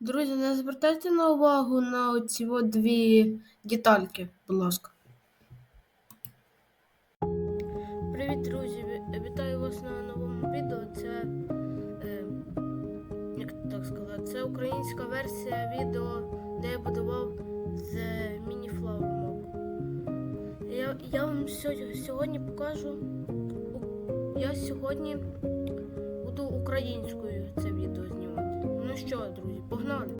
Друзі, не звертайте на увагу на оці дві детальки, будь ласка. Привіт, друзі! Вітаю вас на новому відео. Це, е, як так сказати, це українська версія відео, де я будував з міні-флаур. Я, я вам сьогодні, покажу. Я сьогодні буду українською це що, друзі, погнали.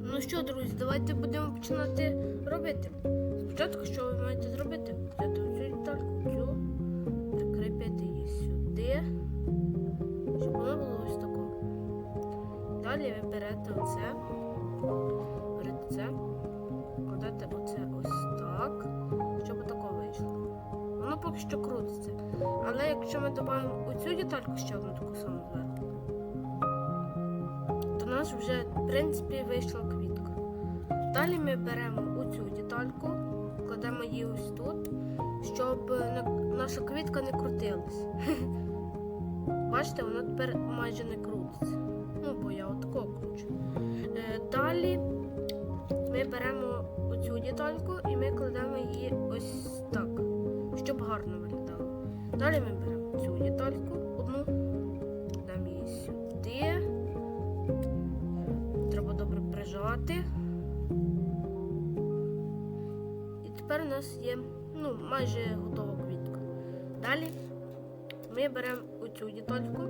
Ну що, друзі, давайте будемо починати робити. Спочатку, що ви маєте зробити? Взяти оцю детальку, цю, прикріпити її сюди, щоб воно було ось тако. Далі ви берете оце, берете це, кладете оце ось так, щоб отако вийшло. Воно поки що крутиться. Але якщо ми додамо оцю детальку ще одну таку саму зверху, нас вже, в принципі, вийшла квітка. Далі ми беремо оцю детальку, кладемо її ось тут, щоб наша квітка не крутилась. Бачите, вона тепер майже не крутиться. Ну, бо я отако кручу. Е, Далі ми беремо оцю детальку і ми кладемо її ось так, щоб гарно виглядало. Далі ми беремо цю детальку, Треба добре прижати. І тепер у нас є ну, майже готова квітка. Далі ми беремо оцю детальку,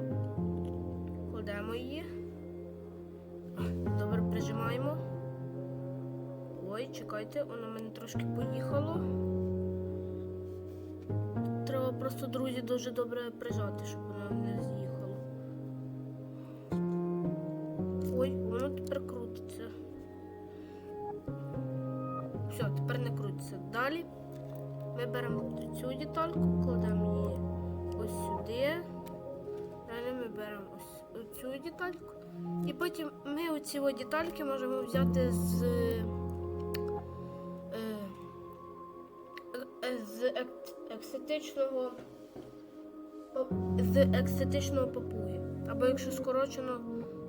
кладемо її. Добре прижимаємо. Ой, чекайте, воно в мене трошки поїхало. Треба просто, друзі, дуже добре прижати, щоб воно не з'їхало. Ой, воно тепер крутиться. Все, тепер не крутиться. Далі ми беремо цю детальку, кладемо її ось сюди. Далі ми беремо ось цю детальку. І потім ми оці детальки можемо взяти з, е, е, з екстетичного з екстетичного папуги. Або якщо скорочено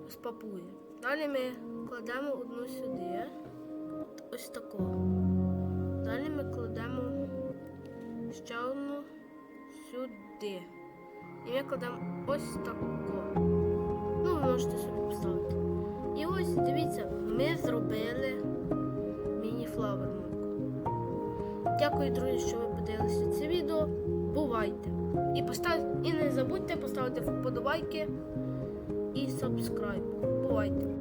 з папуги. Далі ми кладемо одну сюди. Ось таку. Далі ми кладемо ще одну сюди. І ми кладемо ось таку. Ну, ви можете собі поставити. І ось дивіться, ми зробили міні-флауер Дякую, друзі, що ви подивилися це відео. Бувайте! І постав... і не забудьте поставити вподобайки і сабскрайб. Бувайте!